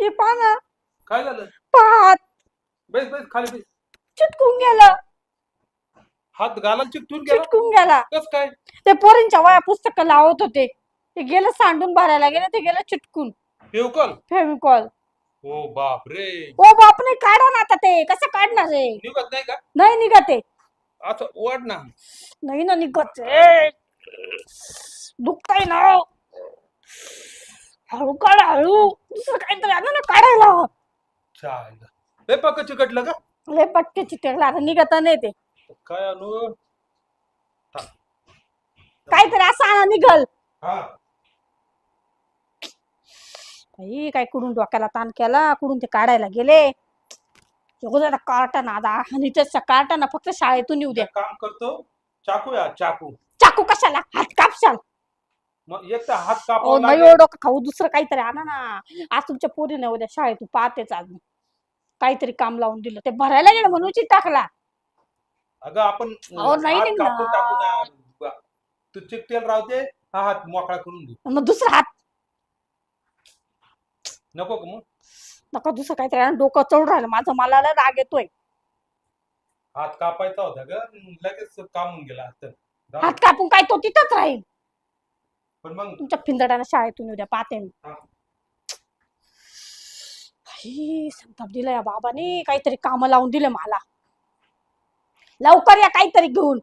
हे पाना काय झालं? पात बेस बेस खाली बेस. चिटकून गेला. हात गाला चिकटून गेला? चिटकून गेला. कस काय? ते पोरींच्या वया पुस्तक लावत होते. ते गेलं सांडून भरायला गेलं ते गेलं चिटकून. फेवकल फेविकॉल ओ बाप रे ओ बाप नाही काढा ना आता ते. कसं काढणार आहे? निघत नाही का? नाही निघत आहे. असं वाढ ना. नाही ना निघत आहे. दुखतंय ना हळू काढ हळू दुसरं काहीतरी आणा ना काढायला. चाल हे पक्क चिकटलं का? लय पटके चिटकला आता निघत नाही ते. काय आणू? काहीतरी असं आणा निघल. हा. बाई काय कुडून डोक्याला ताण केला कुडून ते काढायला गेले. जरा काढताना आता हानीच काढताना फक्त शाळेतून येऊ द्या. एक काम करतो चाकू या चाकू. चाकू कशाला? हात कापशाल. मग एक तर हात कापावा नाही लागेल. खाऊ दुसरं काहीतरी आणा ना. आज तुमच्या पोरीने उद्या शाळेतून पाहतेच आज. काहीतरी काम लावून दिलं. ते भरायला गेलं म्हणून टाकला. अगं आपण अहो, नाही हात निघणार. कापून टाकू ना. बा- तू चिकटेल राहते हा हात मोकळा करून दे मग दुसरा हात. नको का मग? नका दुसरं काहीतरी आणा. डोकं चढून राहिलं. माझं मला लय राग येतोय. हात कापायचा होता ग. लगेच कामून गेला. हात. जाऊ हात दे. कापून काय तो तिथंच राहील. पण मग तुमच्या फिंदडानं शाळेतून येऊ द्या पाहते मी हा. संताप दिला या बाबाने काहीतरी काम लावून दिले मला. लवकर या काहीतरी घेऊन.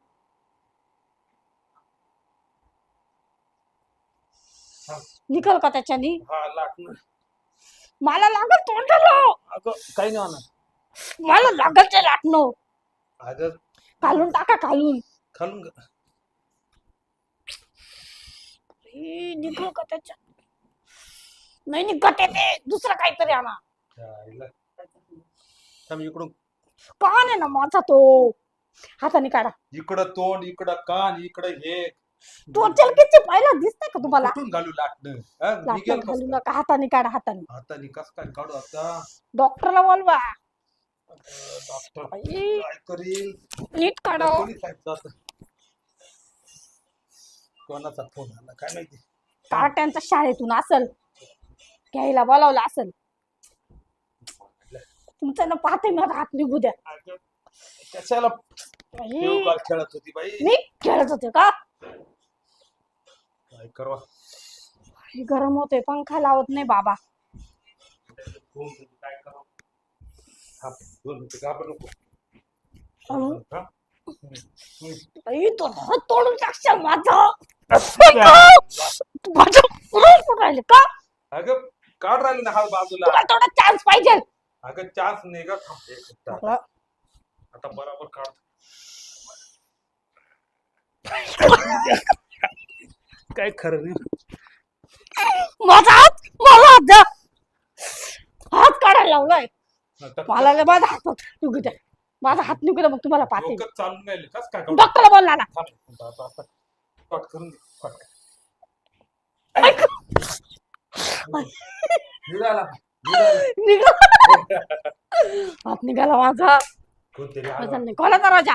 हा. निकल का त्याच्यानी? हा मला लागल तोंडाला. अगं काही नाही होणार. मला लागल ते लाटणं. अगं. घालून टाका घालून. खालून ग- बाई, निघल का त्याच्या. नाही निघत आहे ते दुसरं काहीतरी आणा. थांब इकडून. कान आहे ना माझा तो. हाताने काढा. इकडं तोंड इकडं कान इकडं हे. तो किती पहिला दिसतंय का तुम्हाला? कुठून घालू लाटणं? हा? घालू नका. हाताने काढा हाताने. हाताने कस काय काढू आता? डॉक्टरला बोलवा. डॉक्टर बाई, काय करील? नीट काढा. पोलीस आहेत जात. कोणाचा फोन आला काय माहिती? शाळेतून असल. घ्यायला बोलावलं असल. तुमचं ना पाहते मी आता हात निघू द्या. अगं, कशाला बाई, देवबाग खेळत होती बाई? मी खेळत होते का? काय करवा गरम होते पंखा लावत नाही बाबा. फोन होती, काय करावं हा दोन मिनिटं घाबरू नको. हळू. हा? बाई, तो हात तोडून टाकशाल माझा. तू माझ्या पुढे पुढे राहिले का? अगं काढ राहिले ना हा बाजूला. तुला थोडा चान्स पाहिजे. अगं चान्स नाही का थांब एक मिनिट. अगं, आता बरोबर काढ. काय खरं नाही. माझा हात मला हात द्या. हात काढायला लावलाय. आता मला लय माझा हात निघू द्या. माझा हात निघू द्या मग तुम्हाला पाहते. डोकं चालून राहिले. कस काय काढू? डॉक्टरला बोलला ना. थांब एक मिनिट, आता- आता. कट करून दे कट. निघाला निघाला. निघा हात निघाला माझा कोणतरी माझा आलं. निघाला दरवाजा